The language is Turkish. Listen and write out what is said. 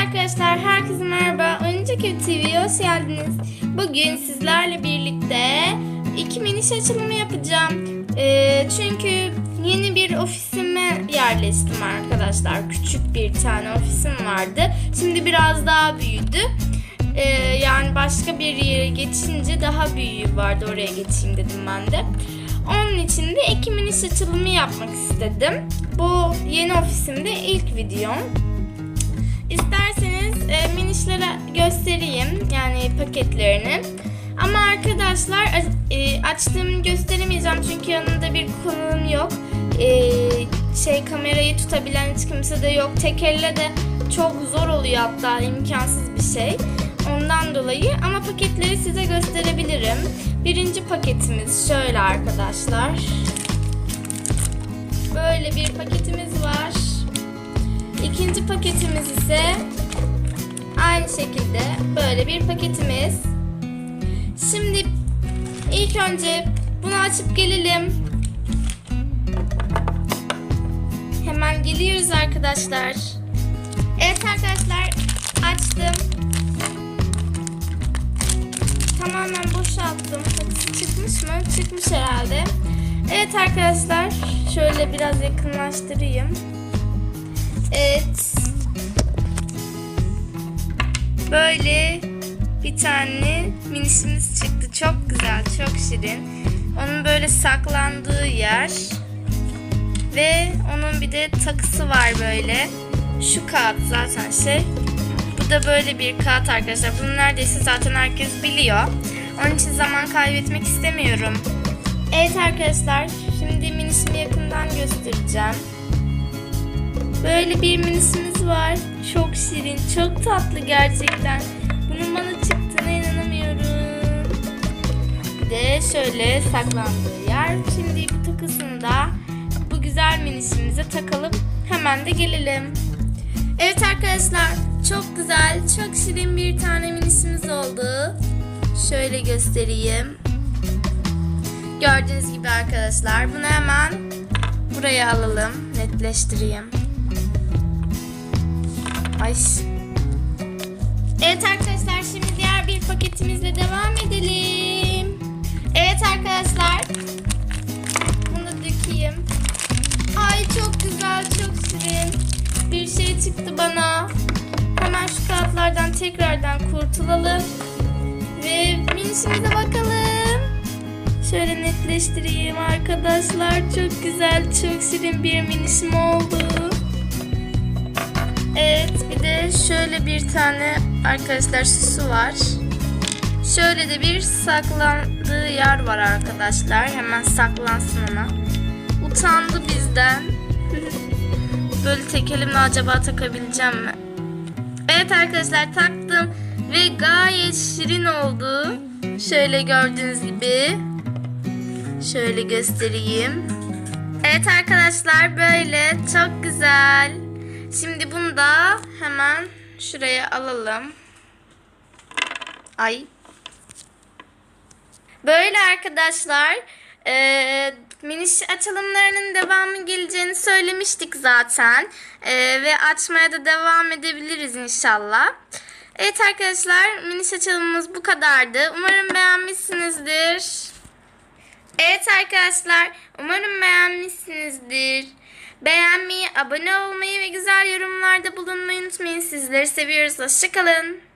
arkadaşlar, herkese merhaba. Oyuncak TV'ye hoş geldiniz. Bugün sizlerle birlikte iki miniş açılımı yapacağım. Ee, çünkü yeni bir ofisime yerleştim arkadaşlar. Küçük bir tane ofisim vardı. Şimdi biraz daha büyüdü. Ee, yani başka bir yere geçince daha büyüğü vardı. Oraya geçeyim dedim ben de. Onun için de iki miniş açılımı yapmak istedim. Bu yeni ofisimde ilk videom. İsterseniz e, minişlere göstereyim yani paketlerini. Ama arkadaşlar e, açtığımı gösteremeyeceğim çünkü yanında bir konuğum yok. E, şey kamerayı tutabilen hiç kimse de yok. Tek elle de çok zor oluyor hatta imkansız bir şey. Ondan dolayı ama paketleri size gösterebilirim. Birinci paketimiz şöyle arkadaşlar. Böyle bir paketimiz var. İkinci paketimiz ise aynı şekilde böyle bir paketimiz. Şimdi ilk önce bunu açıp gelelim. Hemen geliyoruz arkadaşlar. Evet arkadaşlar açtım. Tamamen boşalttım. Çıkmış mı? Çıkmış herhalde. Evet arkadaşlar şöyle biraz yakınlaştırayım. Evet. Böyle bir tane minisimiz çıktı. Çok güzel, çok şirin. Onun böyle saklandığı yer. Ve onun bir de takısı var böyle. Şu kağıt zaten şey. Bu da böyle bir kağıt arkadaşlar. Bunu neredeyse zaten herkes biliyor. Onun için zaman kaybetmek istemiyorum. Evet arkadaşlar, şimdi minisimi yakından göstereceğim. Böyle bir minisimiz var. Çok şirin, çok tatlı gerçekten. Bunun bana çıktığına inanamıyorum. Bir de şöyle saklandığı yer. Şimdi bu takısını da bu güzel minisimize takalım. Hemen de gelelim. Evet arkadaşlar, çok güzel, çok şirin bir tane minisimiz oldu. Şöyle göstereyim. Gördüğünüz gibi arkadaşlar, bunu hemen buraya alalım, netleştireyim. Ay. Evet arkadaşlar şimdi diğer bir paketimizle devam edelim. Evet arkadaşlar. Bunu dökeyim. Ay çok güzel çok şirin. Bir şey çıktı bana. Hemen şu kağıtlardan tekrardan kurtulalım. Ve minisimize bakalım. Şöyle netleştireyim arkadaşlar. Çok güzel çok şirin bir minisim oldu. Evet bir de şöyle bir tane arkadaşlar süsü var. Şöyle de bir saklandığı yer var arkadaşlar. Hemen saklansın ona. Utandı bizden. Böyle tek elimle acaba takabileceğim mi? Evet arkadaşlar taktım ve gayet şirin oldu. Şöyle gördüğünüz gibi. Şöyle göstereyim. Evet arkadaşlar böyle çok güzel. Şimdi bunu da hemen şuraya alalım. Ay. Böyle arkadaşlar. Eee miniş açılımlarının devamı geleceğini söylemiştik zaten. Eee, ve açmaya da devam edebiliriz inşallah. Evet arkadaşlar miniş açılımımız bu kadardı. Umarım beğenmişsinizdir. Evet arkadaşlar, umarım beğenmişsinizdir. Beğenmeyi, abone olmayı ve güzel yorumlarda bulunmayı unutmayın. Sizleri seviyoruz. Hoşçakalın.